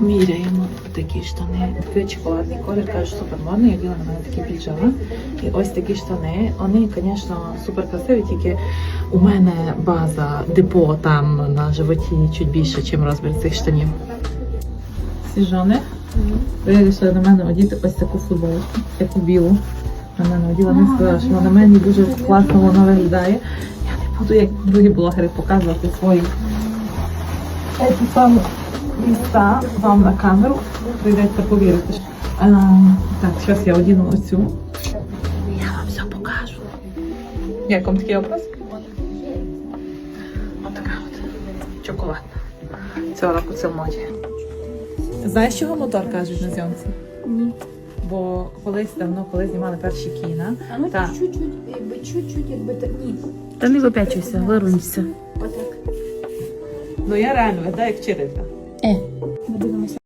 Міряємо такі штани. Такий чоколадний колір, кажуть, супер модний. Я діла на мене такі піджала. І ось такі штани. Вони, звісно, супер красиві, тільки у мене база депо там на животі чуть більше, ніж розмір цих штанів. Сіжони. Вирішили на мене одіти ось таку футболку, таку білу. На мене оділа, не сказала, що на мені дуже класно вона виглядає. Я не буду, як другі блогери, показувати свої ці самі міста вам на камеру. Прийдеться повірити. А, так, зараз я одіну оцю. Я вам все покажу. Як вам такий образ? Отака от. Чоколадна. Цього року це в моді. Знаєш, чого мотор кажуть на зйомці? Ні. Бо колись давно, коли знімали перші кіна, А ну Так. чуть-чуть, якби чуть-чуть, якби та ні. Та не випячуйся, вирунься. Отак. ну я реально виглядаю як вчителька. É.